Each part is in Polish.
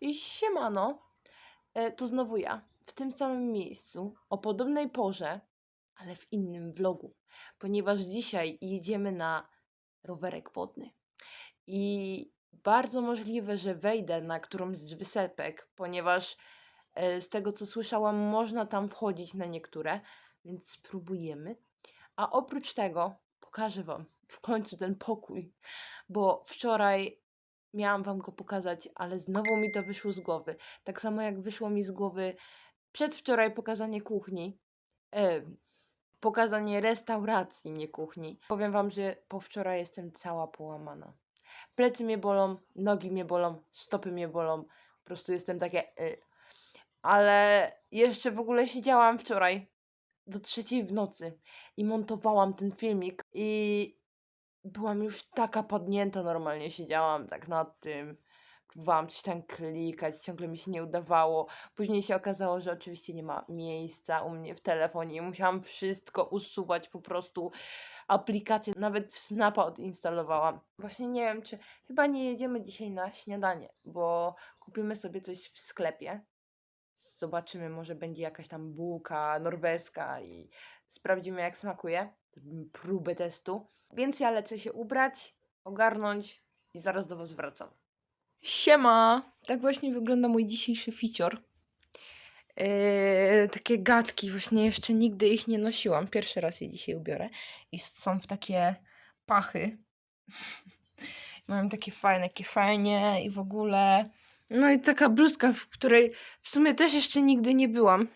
I siemano, e, to znowu ja, w tym samym miejscu, o podobnej porze, ale w innym vlogu, ponieważ dzisiaj jedziemy na rowerek wodny. I bardzo możliwe, że wejdę na którąś z wysepek, ponieważ e, z tego co słyszałam, można tam wchodzić na niektóre, więc spróbujemy. A oprócz tego pokażę Wam w końcu ten pokój, bo wczoraj miałam Wam go pokazać, ale znowu mi to wyszło z głowy. Tak samo jak wyszło mi z głowy przedwczoraj pokazanie kuchni. E, pokazanie restauracji, nie kuchni. Powiem Wam, że po wczoraj jestem cała połamana. Plecy mnie bolą, nogi mnie bolą, stopy mnie bolą. Po prostu jestem takie. Y. Ale jeszcze w ogóle siedziałam wczoraj do trzeciej w nocy i montowałam ten filmik i byłam już taka padnięta normalnie, siedziałam tak nad tym, próbowałam coś tam klikać, ciągle mi się nie udawało. Później się okazało, że oczywiście nie ma miejsca u mnie w telefonie i musiałam wszystko usuwać, po prostu aplikację, nawet Snapa odinstalowałam. Właśnie nie wiem, czy chyba nie jedziemy dzisiaj na śniadanie, bo kupimy sobie coś w sklepie. Zobaczymy, może będzie jakaś tam bułka norweska i sprawdzimy, jak smakuje. Próbę testu. Więc ja lecę się ubrać, ogarnąć i zaraz do Was wracam. Siema! Tak właśnie wygląda mój dzisiejszy ficior. Yy, takie gadki, właśnie jeszcze nigdy ich nie nosiłam. Pierwszy raz je dzisiaj ubiorę. I są w takie pachy. Mają takie fajne kieszenie i w ogóle. No i taka bluzka, w której w sumie też jeszcze nigdy nie byłam.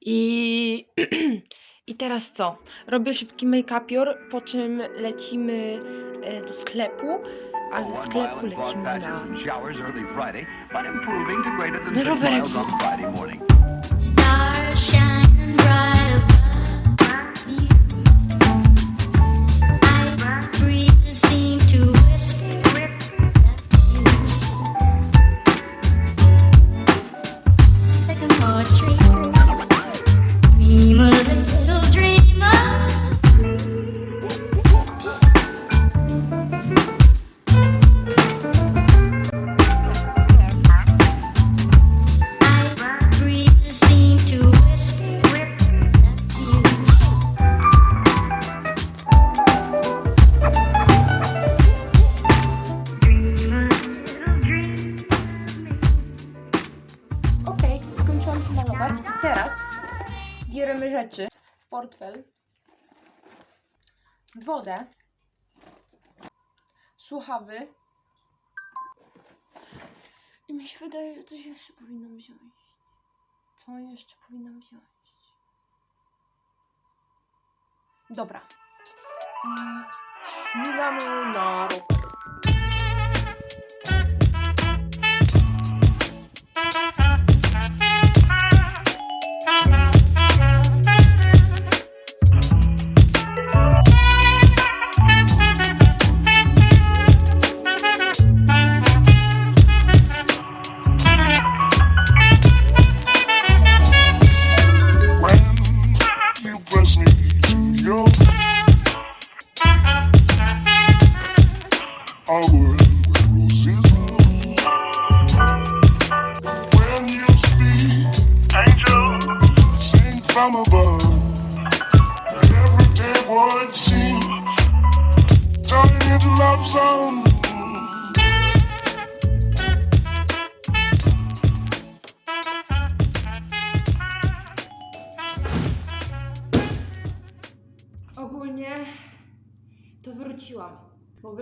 I, I teraz co? Robię szybki make-upior, po czym lecimy e, do sklepu, a ze sklepu lecimy na... showers early Portfel, wodę, słuchawy i mi się wydaje, że coś jeszcze powinnam wziąć. Co jeszcze powinnam wziąć? Dobra. I śmigamy na rower.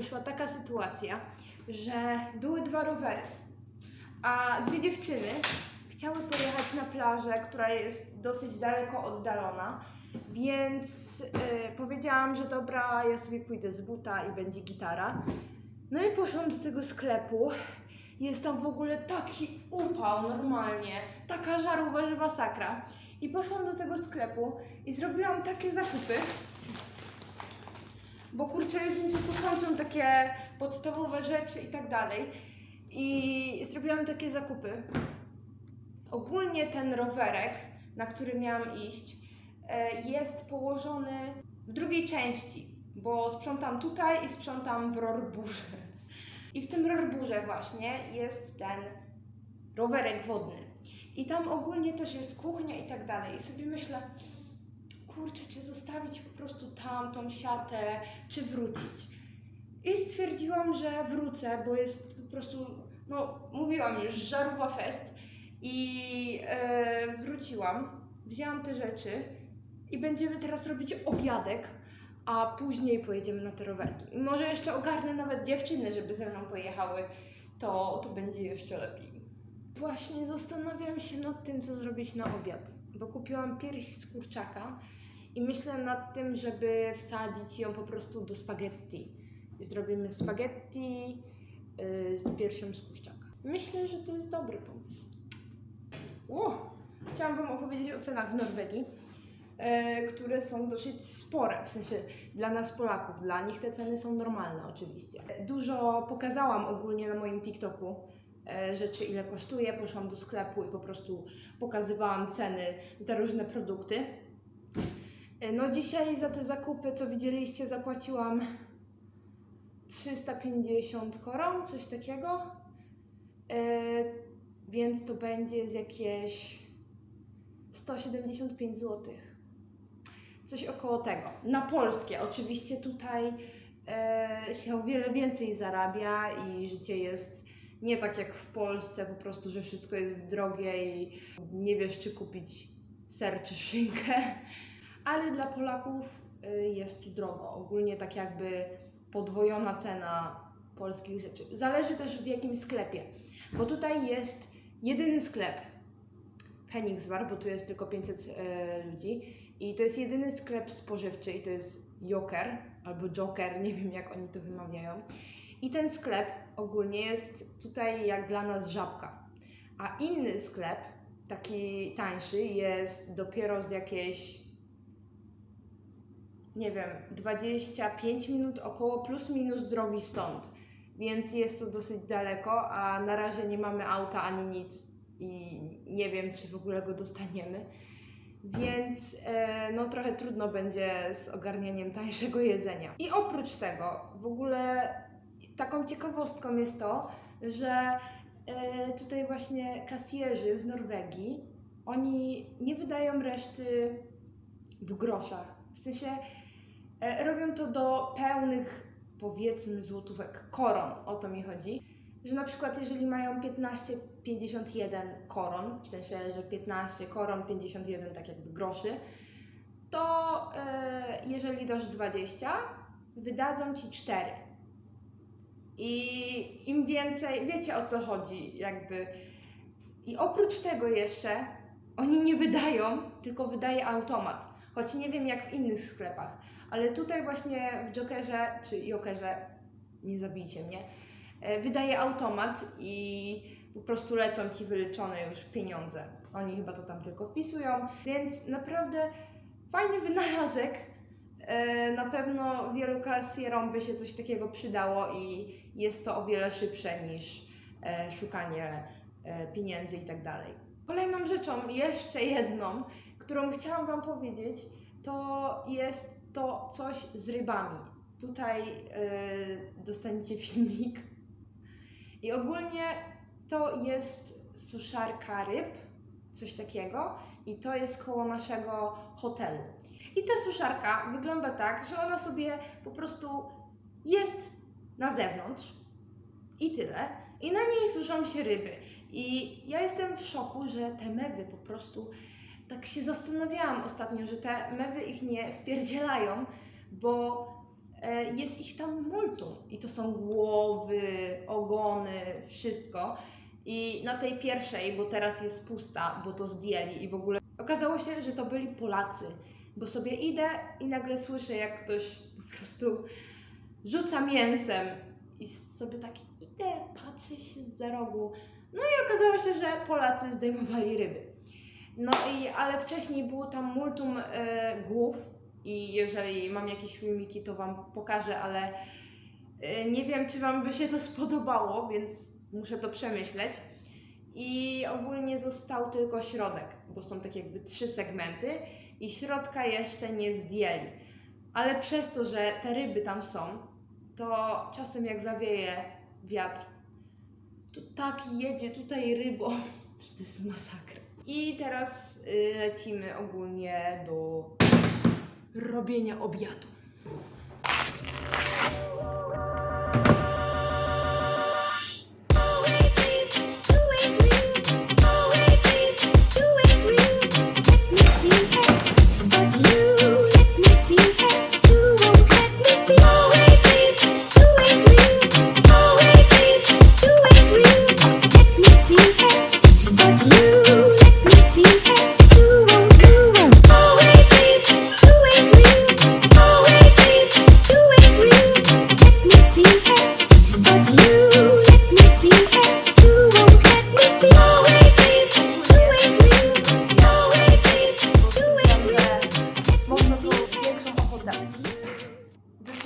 Wyszła taka sytuacja, że były dwa rowery, a dwie dziewczyny chciały pojechać na plażę, która jest dosyć daleko oddalona, więc y, powiedziałam, że dobra, ja sobie pójdę z buta i będzie gitara. No i poszłam do tego sklepu. Jest tam w ogóle taki upał normalnie, taka żarówka, że masakra. I poszłam do tego sklepu i zrobiłam takie zakupy, bo kurczę, już mi się tu takie podstawowe rzeczy i tak dalej. I zrobiłam takie zakupy. Ogólnie ten rowerek, na który miałam iść, e, jest położony w drugiej części, bo sprzątam tutaj i sprzątam w Rorburze. I w tym rorburze właśnie jest ten rowerek wodny. I tam ogólnie też jest kuchnia i tak dalej. I sobie myślę, kurczę, czy zostawić po prostu tam tą siatę, czy wrócić. I stwierdziłam, że wrócę, bo jest po prostu, no mówiłam już, żarówa fest. I e, wróciłam, wzięłam te rzeczy i będziemy teraz robić obiadek, a później pojedziemy na te rowerki. I może jeszcze ogarnę nawet dziewczyny, żeby ze mną pojechały, to, to będzie jeszcze lepiej. Właśnie zastanawiam się nad tym, co zrobić na obiad, bo kupiłam pierś z kurczaka i myślę nad tym, żeby wsadzić ją po prostu do spaghetti. Zrobimy spaghetti y, z piersią z kurczaka. Myślę, że to jest dobry pomysł. Chciałam Wam opowiedzieć o cenach w Norwegii, e, które są dosyć spore, w sensie dla nas Polaków, dla nich te ceny są normalne oczywiście. Dużo pokazałam ogólnie na moim TikToku rzeczy, ile kosztuje, poszłam do sklepu i po prostu pokazywałam ceny te różne produkty. E, No dzisiaj za te zakupy, co widzieliście, zapłaciłam 350 koron, coś takiego. E, więc to będzie z jakieś 175 zł. Coś około tego. Na polskie. Oczywiście tutaj e, się o wiele więcej zarabia i życie jest nie tak jak w Polsce, po prostu, że wszystko jest drogie i nie wiesz, czy kupić ser czy szynkę. Ale dla Polaków y, jest tu drogo. Ogólnie tak jakby podwojona cena polskich rzeczy. Zależy też w jakim sklepie. Bo tutaj jest jedyny sklep Henningsbar, bo tu jest tylko 500 e, ludzi i to jest jedyny sklep spożywczy i to jest Joker albo Joker, nie wiem jak oni to wymawiają. I ten sklep ogólnie jest tutaj jak dla nas żabka. A inny sklep, taki tańszy, jest dopiero z jakieś nie wiem, 25 minut około plus minus drogi stąd. Więc jest to dosyć daleko, a na razie nie mamy auta ani nic i nie wiem, czy w ogóle go dostaniemy. Więc e, no trochę trudno będzie z ogarnieniem tańszego jedzenia. I oprócz tego, w ogóle taką ciekawostką jest to, że e, tutaj właśnie kasjerzy w Norwegii, oni nie wydają reszty w groszach. W sensie robią to do pełnych, powiedzmy, złotówek koron, o to mi chodzi. Że na przykład jeżeli mają 15,51 koron, w sensie, że 15 koron, 51 tak jakby groszy, to e, jeżeli dasz 20, wydadzą ci 4. I im więcej, wiecie o co chodzi, jakby. I oprócz tego jeszcze oni nie wydają, tylko wydaje automat. Choć nie wiem jak w innych sklepach, ale tutaj właśnie w Jokerze, czy Jokerze, nie zabijcie mnie, e, wydaje automat i po prostu lecą ci wyliczone już pieniądze. Oni chyba to tam tylko wpisują, więc naprawdę fajny wynalazek. E, Na pewno wielu kasjerom by się coś takiego przydało i jest to o wiele szybsze niż e, szukanie pieniędzy i tak dalej. Kolejną rzeczą, jeszcze jedną, którą chciałam Wam powiedzieć, to jest to coś z rybami. Tutaj yy, dostaniecie filmik. I ogólnie to jest suszarka ryb, coś takiego, i to jest koło naszego hotelu. I ta suszarka wygląda tak, że ona sobie po prostu jest na zewnątrz i tyle. I na niej suszą się ryby. I ja jestem w szoku, że te mewy po prostu tak się zastanawiałam ostatnio, że te mewy ich nie wpierdzielają, bo e, jest ich tam multum. I to są głowy, ogony, wszystko. I na tej pierwszej, bo teraz jest pusta, bo to zdjęli i w ogóle okazało się, że to byli Polacy. Bo sobie idę i nagle słyszę, jak ktoś po prostu rzuca mięsem i sobie tak idę, patrzę się z rogu. No i okazało się, że Polacy zdejmowali ryby. No i, ale wcześniej było tam multum e, głów i jeżeli mam jakieś filmiki, to Wam pokażę, ale e, nie wiem, czy Wam by się to spodobało, więc muszę to przemyśleć. I ogólnie został tylko środek, bo są tak jakby trzy segmenty i środka jeszcze nie zdjęli. Ale przez to, że te ryby tam są, to czasem jak zawieje, wiatr. To tak jedzie tutaj rybą, że to jest masakra. I teraz y, lecimy ogólnie do robienia obiadu.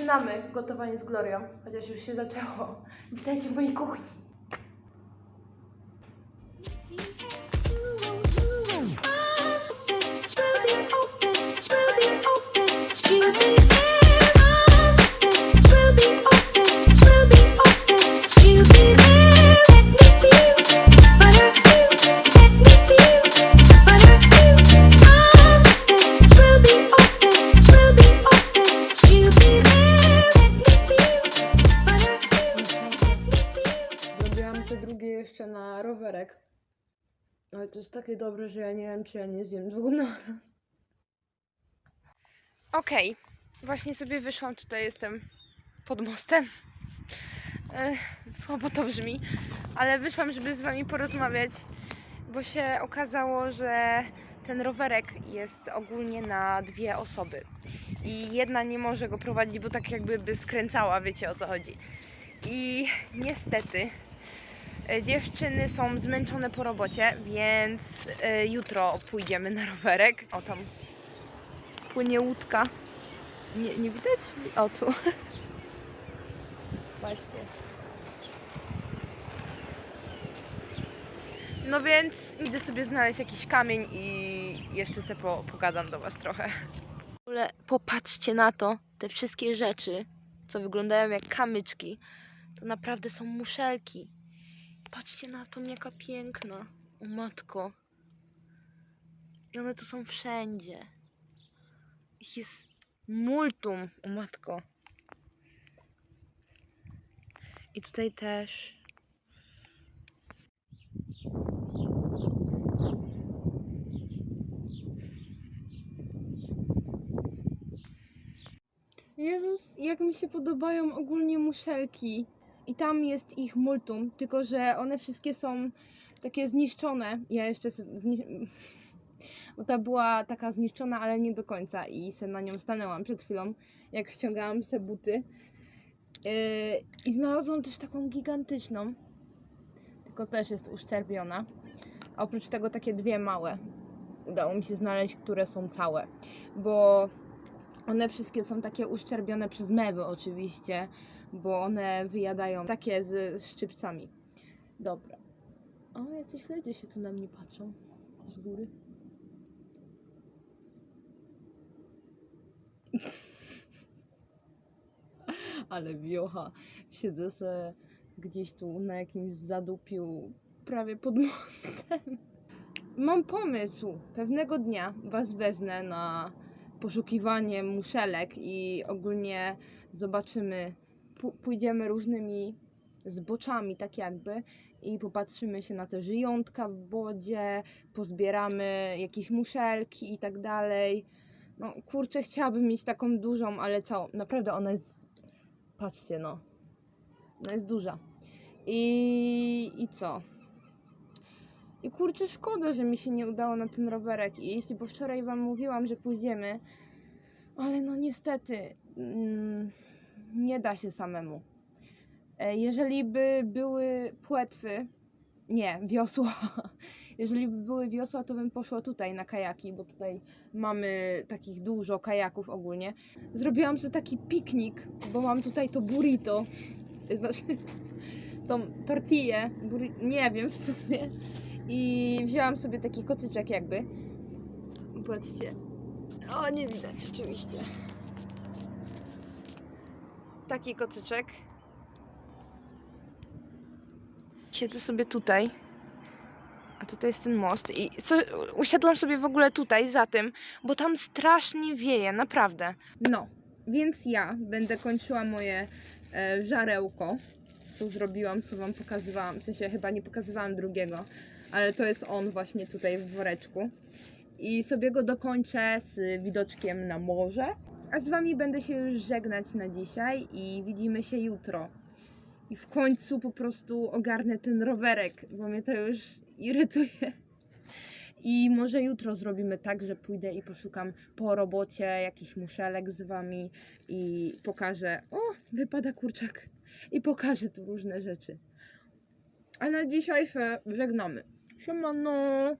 Zaczynamy gotowanie z Glorią, chociaż już się zaczęło. Witajcie w mojej kuchni. Ale to jest takie dobre, że ja nie wiem, czy ja nie zjem dwóch naraz. Okej, właśnie sobie wyszłam, tutaj jestem pod mostem. E, słabo to brzmi, ale wyszłam, żeby z Wami porozmawiać, bo się okazało, że ten rowerek jest ogólnie na dwie osoby. I jedna nie może go prowadzić, bo tak jakby by skręcała, wiecie o co chodzi. I niestety dziewczyny są zmęczone po robocie, więc e, jutro pójdziemy na rowerek. O tam płynie łódka. Nie, nie widać? O tu. Patrzcie. No więc idę sobie znaleźć jakiś kamień i jeszcze sobie po, pogadam do Was trochę. W ogóle popatrzcie na to, te wszystkie rzeczy, co wyglądają jak kamyczki, to naprawdę są muszelki. Patrzcie na to, jaka piękna. O matko. I one tu są wszędzie. Ich jest multum, o matko. I tutaj też. Jezus, jak mi się podobają ogólnie muszelki. I tam jest ich multum, tylko że one wszystkie są takie zniszczone. Ja jeszcze zni- bo ta była taka zniszczona, ale nie do końca i se na nią stanęłam przed chwilą, jak ściągałam se buty. Yy, I znalazłam też taką gigantyczną, tylko też jest uszczerbiona. A oprócz tego takie dwie małe. Udało mi się znaleźć, które są całe, bo one wszystkie są takie uszczerbione przez mewy oczywiście, bo one wyjadają takie z, szczypcami. Dobra. O, jacyś ludzie się tu na mnie patrzą z góry. Ale wiocha. Siedzę se gdzieś tu na jakimś zadupiu prawie pod mostem. Mam pomysł. Pewnego dnia was wezmę na poszukiwanie muszelek i ogólnie zobaczymy, pójdziemy różnymi zboczami, tak jakby, i popatrzymy się na te żyjątka w wodzie, pozbieramy jakieś muszelki i tak dalej. No kurczę, chciałabym mieć taką dużą, ale całą, naprawdę ona jest, patrzcie no, ona jest duża. I, i co? I kurczę, szkoda, że mi się nie udało na ten rowerek iść, bo wczoraj Wam mówiłam, że pójdziemy, ale no niestety mm, nie da się samemu. E, Jeżeli by były płetwy, nie, wiosła. Jeżeli by były wiosła, to bym poszła tutaj na kajaki, bo tutaj mamy takich dużo kajaków ogólnie. Zrobiłam sobie taki piknik, bo mam tutaj to burrito, znaczy tą tortillę, burri- nie wiem w sumie. I wzięłam sobie taki kotyczek jakby. Patrzcie. O, nie widać oczywiście. Taki kotyczek. siedzę sobie tutaj. A tutaj jest ten most. I co, usiadłam sobie w ogóle tutaj za tym, bo tam strasznie wieje, naprawdę. No, więc ja będę kończyła moje e, żarełko, co zrobiłam, co wam pokazywałam. W sensie chyba nie pokazywałam drugiego, ale to jest on właśnie tutaj w woreczku. I sobie go dokończę z widoczkiem na morze. A z wami będę się już żegnać na dzisiaj i widzimy się jutro. I w końcu po prostu ogarnę ten rowerek, bo mnie to już irytuje. I może jutro zrobimy tak, że pójdę i poszukam po robocie jakiś muszelek z wami i pokażę. O, wypada kurczak. I pokażę tu różne rzeczy. A na dzisiaj się żegnamy. Siemano!